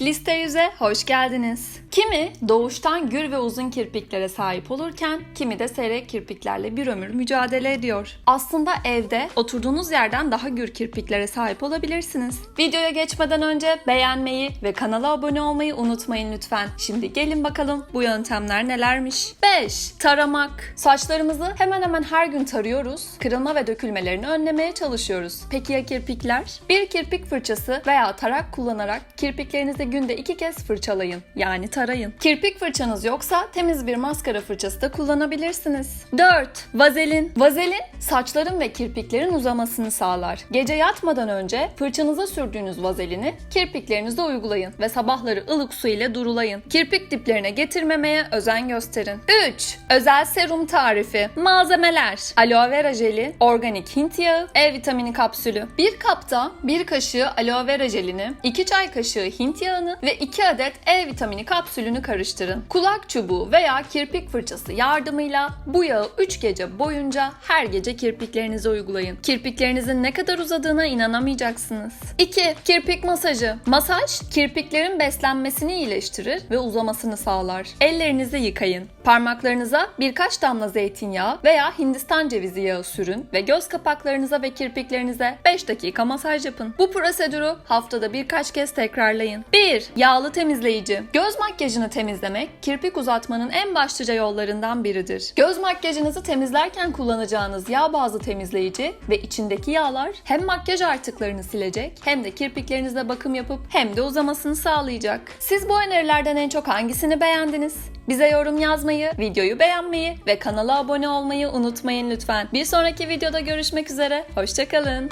Liste 100'e hoş geldiniz. Kimi doğuştan gür ve uzun kirpiklere sahip olurken kimi de seyrek kirpiklerle bir ömür mücadele ediyor. Aslında evde oturduğunuz yerden daha gür kirpiklere sahip olabilirsiniz. Videoya geçmeden önce beğenmeyi ve kanala abone olmayı unutmayın lütfen. Şimdi gelin bakalım bu yöntemler nelermiş. 5. Taramak. Saçlarımızı hemen hemen her gün tarıyoruz. Kırılma ve dökülmelerini önlemeye çalışıyoruz. Peki ya kirpikler? Bir kirpik fırçası veya tarak kullanarak kirpiklerinizi günde iki kez fırçalayın. Yani tarayın. Kirpik fırçanız yoksa temiz bir maskara fırçası da kullanabilirsiniz. 4. Vazelin. Vazelin saçların ve kirpiklerin uzamasını sağlar. Gece yatmadan önce fırçanıza sürdüğünüz vazelini kirpiklerinize uygulayın ve sabahları ılık su ile durulayın. Kirpik diplerine getirmemeye özen gösterin. 3. Özel serum tarifi. Malzemeler. Aloe vera jeli, organik hint yağı, E vitamini kapsülü. Bir kapta bir kaşığı aloe vera jelini, 2 çay kaşığı hint yağını ve 2 adet E vitamini kapsülünü karıştırın. Kulak çubuğu veya kirpik fırçası yardımıyla bu yağı 3 gece boyunca her gece kirpiklerinize uygulayın. Kirpiklerinizin ne kadar uzadığına inanamayacaksınız. 2. Kirpik masajı. Masaj, kirpiklerin beslenmesini iyileştirir ve uzamasını sağlar. Ellerinizi yıkayın. Parmaklarınıza birkaç damla zeytinyağı veya Hindistan cevizi yağı sürün ve göz kapaklarınıza ve kirpiklerinize 5 dakika masaj yapın. Bu prosedürü haftada birkaç kez tekrarlayın. 1. Yağlı temizleyici. Göz makyajını temizlemek, kirpik uzatmanın en başlıca yollarından biridir. Göz makyajınızı temizlerken kullanacağınız yağ bazlı temizleyici ve içindeki yağlar hem makyaj artıklarını silecek hem de kirpiklerinizde bakım yapıp hem de uzamasını sağlayacak. Siz bu önerilerden en çok hangisini beğendiniz? Bize yorum yazmayı, videoyu beğenmeyi ve kanala abone olmayı unutmayın lütfen. Bir sonraki videoda görüşmek üzere. Hoşçakalın.